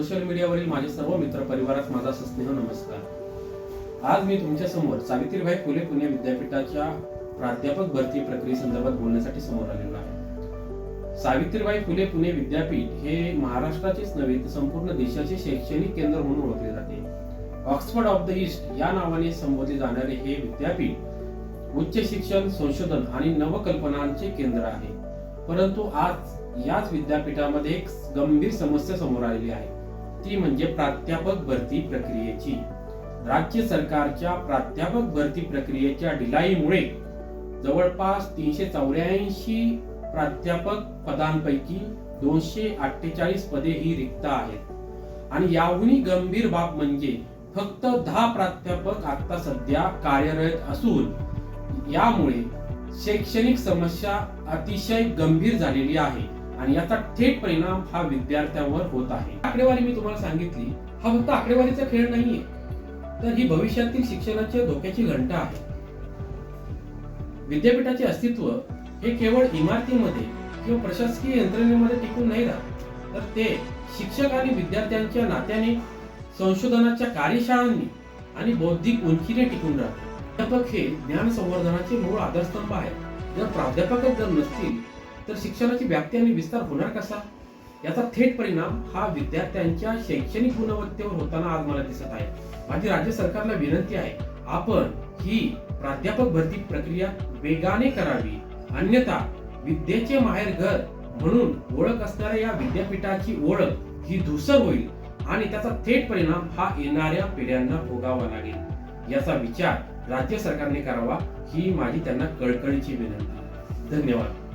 Social मीडियावरील माझे सर्व मित्र परिवारात माझा सस्नेह नमस्कार. आज मी तुमच्यासमोर सावित्रीबाई फुले पुणे विद्यापीठाच्या प्राध्यापक भरती प्रक्रियेसंदर्भात बोलण्यासाठी समोर आलेलो आहे. सावित्रीबाई फुले पुणे विद्यापीठ हे महाराष्ट्राचेच नव्हे तर संपूर्ण देशाचे शैक्षणिक केंद्र म्हणून ओळखले जाते. ऑक्सफर्ड ऑफ द ईस्ट या नावाने संबोधले जाणारे हे विद्यापीठ उच्च शिक्षण संशोधन आणि नवकल्पनांचे केंद्र आहे. परंतु आज याच विद्यापीठामध्ये एक गंभीर समस्या समोर आलेली आहे. ती म्हणजे प्राध्यापक भरती प्रक्रियेची. राज्य सरकारच्या प्राध्यापक भरती प्रक्रियेच्या ढिलाईमुळे जवळपास तीनशे चौऱ्याऐंशी प्राध्यापक पदांपैकी दोनशे अठ्ठेचाळीस पदे ही रिक्त आहेत. आणि याहूनही गंभीर बाब म्हणजे फक्त दहा प्राध्यापक आता सध्या कार्यरत असून यामुळे शैक्षणिक समस्या अतिशय गंभीर झालेली आहे. आणि याचा थेट परिणाम हा विद्यार्थ्यांवर होत आहे. आकडेवारी मी तुम्हाला सांगितली हा फक्त आकडेवारीचा खेळ नाहीये. तर ही भविष्यातील शिक्षणाच्या धोक्याची घंटा आहे. विद्यापीठाचे अस्तित्व हे केवळ इमारतीमध्ये किंवा प्रशासकीय यंत्रणेमध्ये टिकून नाही राहत. तर ते शिक्षक आणि विद्यार्थ्यांच्या नात्याने संशोधनाच्या कार्यशाळांनी आणि बौद्धिक उंचीने टिकून राहते प्राध्यापक हे ज्ञान संवर्धनाचे मूळ आधारस्तंभ आहेत. जर प्राध्यापकच जर नसतील तर शिक्षणाची व्याप्ती आणि विस्तार होणार कसा? याचा थेट परिणाम हा विद्यार्थ्यांच्या शैक्षणिक गुणवत्तेवर होताना आज मला दिसत आहे. माझी राज्य सरकारला विनंती आहे आपण ही प्राध्यापक भरती प्रक्रिया वेगाने करावी. अन्यथा विद्येचे माहेर घर म्हणून ओळख असणाऱ्या या विद्यापीठाची ओळख ही धुसर होईल आणि त्याचा थेट परिणाम हा येणाऱ्या पिढ्यांना भोगावा लागेल. याचा विचार राज्य सरकारने करावा ही माझी त्यांना कळकळीची विनंती. धन्यवाद.